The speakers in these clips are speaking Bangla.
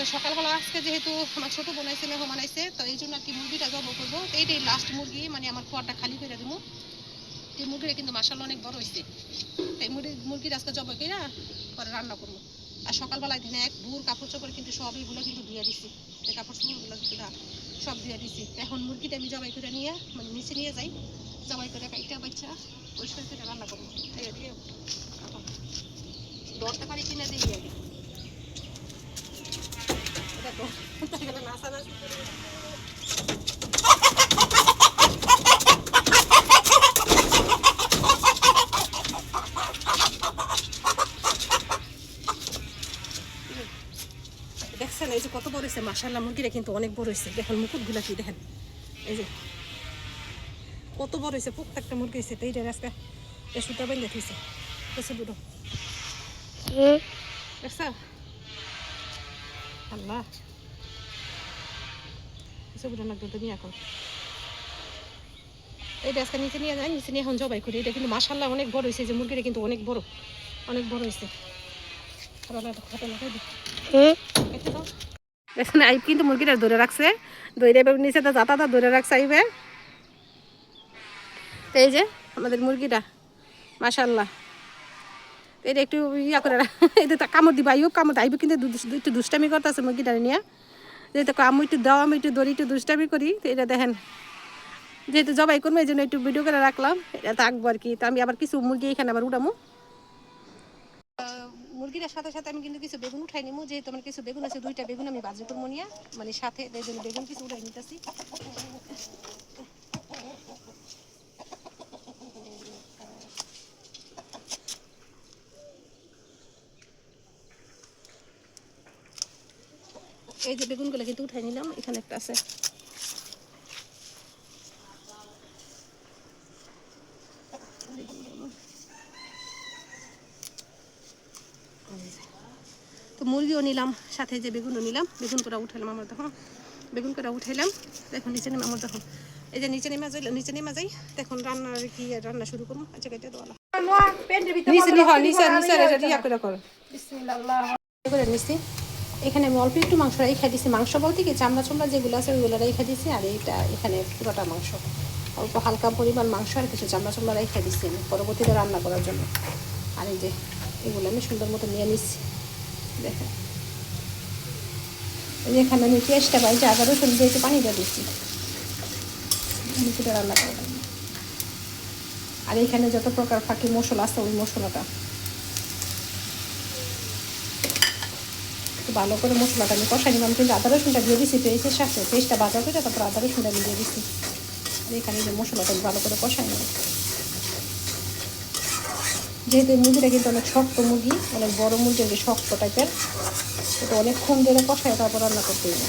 তো সকালবেলা আজকে যেহেতু আমার ছোটো বোন আইসে মেহমান তো এই জন্য আর কি মুরগিটা জব করব। তো এইটাই লাস্ট মুরগি মানে আমার খোয়ারটা খালি করে দেবো। এই মুরগিটা কিন্তু মাসাল্লাহ অনেক বড় হয়েছে এই মুরগি মুরগির আজকে জব করে পরে রান্না করব। আর সকালবেলায় দিনে এক ভোর কাপড় চোপড় কিন্তু সব এইগুলো কিন্তু ধুয়ে দিছি। এই কাপড় চোপড়গুলো কিন্তু সব ধুয়ে দিছি। এখন মুরগিটা আমি জবাই করে নিয়ে মানে নিচে নিয়ে যাই। জবাই করে কাইটা বাচ্চা পরিষ্কার করে রান্না করব। এই পারি কিনে দিই আগে দরটা গেলে নাচানাচি দেখছেন, এই যে কত বড় হয়েছে মাসাল্লাহ মুরগিটা কিন্তু অনেক বড় হয়েছে দেখেন, মুকুটগুলা কি, দেখেন। এই যে, কত বড় হয়েছে প্রত্যেকটা মুরগি হয়েছে তো এইটা আজকে সুতা বেঁধে থইছে। বুড়ো দেখছ আল্লাহ বুড়ো না দুটো নিয়ে এখন এইটা আজকে নিচে নিয়ে যাই নিচে নিয়ে এখন জবাই করি এটা কিন্তু মাসাল্লাহ অনেক বড় হয়েছে যে মুরগিটা কিন্তু অনেক বড় অনেক বড় হয়েছে দেখছেন আইব কিন্তু মুরগিটা ধরে রাখছে ধরে নিচে তো যাতা ধরে রাখছে আইবে এই যে আমাদের মুরগিটা মাশাল্লাহ তো এটা একটু ইয়া করে এটা তো কামড় দিবা আইব কামড় আইব কিন্তু একটু দুষ্টামি করতেছে মুরগিটা নিয়ে। যেহেতু আমি একটু দাও, আমি একটু দড়ি একটু দুষ্টামি করি এটা দেখেন। যেহেতু জবাই করব, এই জন্য একটু ভিডিও করে রাখলাম, এটা থাকব আর কি। তো আমি আবার কিছু মুরগি এখানে আবার উঠামো মুরগিটার সাথে সাথে আমি কিন্তু কিছু বেগুন উঠাই নিবো যেহেতু আমার কিছু বেগুন আছে, দুইটা বেগুন আমি বাজি করব নিয়ে। মানে সাথে বেগুন কিছু উঠাই নিতেছি। এই যে বেগুনগুলো কিন্তু উঠাই নিলাম এখানে একটা আছে। তো মুরগিও নিলাম সাথে যে বেগুনও নিলাম বেগুন করে উঠালাম আমার দেখো বেগুন করে উঠাইলাম দেখুন নিচে নেমে আমার দেখুন এই যে নিচে নেমে যাই নিচে নেমে যাই দেখুন রান্নার কি রান্না শুরু করব? আচ্ছা কেটে দেওয়া নিচে নিচে নিচে ইয়া করে কর ইয়া করে নিচ্ছি এখানে আমি অল্প একটু মাংস রেখে দিছি। মাংস বলতে কি, চামড়া চামড়া যেগুলো আছে ওইগুলো রেখে দিছি, আর এইটা এখানে পুরোটা মাংস। অল্প হালকা পরিমাণ মাংস আর কিছু চামড়া চামড়া রেখে দিছি আমি পরবর্তীতে রান্না করার জন্য। আর এই যে, এগুলো আমি সুন্দর মতো নিয়ে নিচ্ছি। দেখেন। এখানে আমি পেঁয়াজটা পাই যে আগে রসুন দিয়ে একটু পানি দিয়ে দিচ্ছি। আমি রান্না দেবো। আর এখানে যত প্রকার ফাঁকি মশলা আছে, ওই মশলাটা একটু ভালো করে মশলাটা আমি কষাই নিলাম। কিন্তু আদা রসুনটা দিয়ে দিচ্ছি পেঁয়াজের সাথে পেঁয়াজটা বাজা করে তারপর আদা রসুনটা আমি দিয়ে দিচ্ছি এখানে যে মশলাটা আমি ভালো করে কষাই নিলাম। যেহেতু মুরগিটা কিন্তু অনেক শক্ত মুরগি, অনেক বড় মুরগি আর শক্ত টাইপের এটা অনেকক্ষণ ধরে কষায় তারপর রান্না করতে হবে।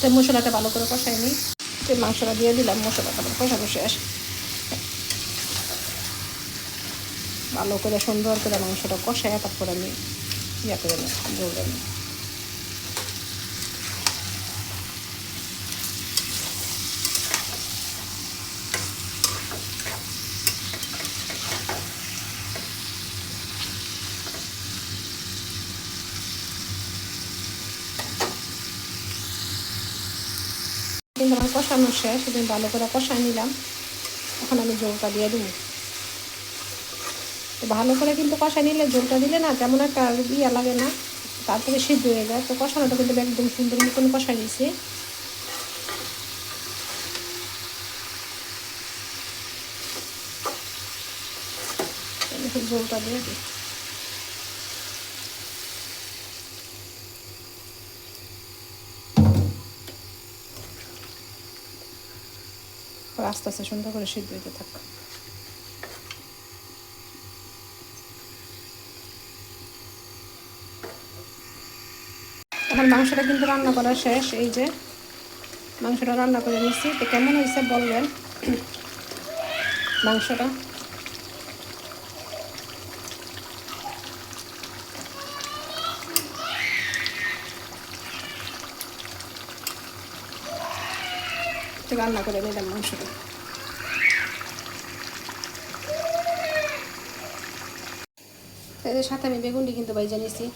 তো মশলাটা ভালো করে কষাই নিই। মাংসটা দিয়ে দিলাম, মশলাটা তারপর কষানো শেষ। ভালো করে, সুন্দর করে মাংসটা কষায় তারপর আমি ইয়া করে কিন্তু আমার কষানো শেষ, সেদিন ভালো করে কষাই নিলাম। এখন আমি জলটা দিয়ে দেবো। তো ভালো করে কিন্তু কষা নিলে জলটা দিলে না তেমন একটা ইয়ে লাগে না, তারপরে সিদ্ধ হয়ে যায়। তো কষানোটা কিন্তু একদম সুন্দর মতন কষাই নিয়েছি। জলটা দিয়ে দিই। আস্তে আস্তে সুন্দর করে সিদ্ধ হইতে থাক। আমার মাংসটা কিন্তু রান্না করা শেষ, এই যে মাংসটা রান্না করে নিয়েছি তো কেমন হয়েছে বলবেন? মাংসটা? রান্না করে নিলাম মাংসটা। সাথে আমি বেগুনটি কিন্তু বাইজা নিয়েছি।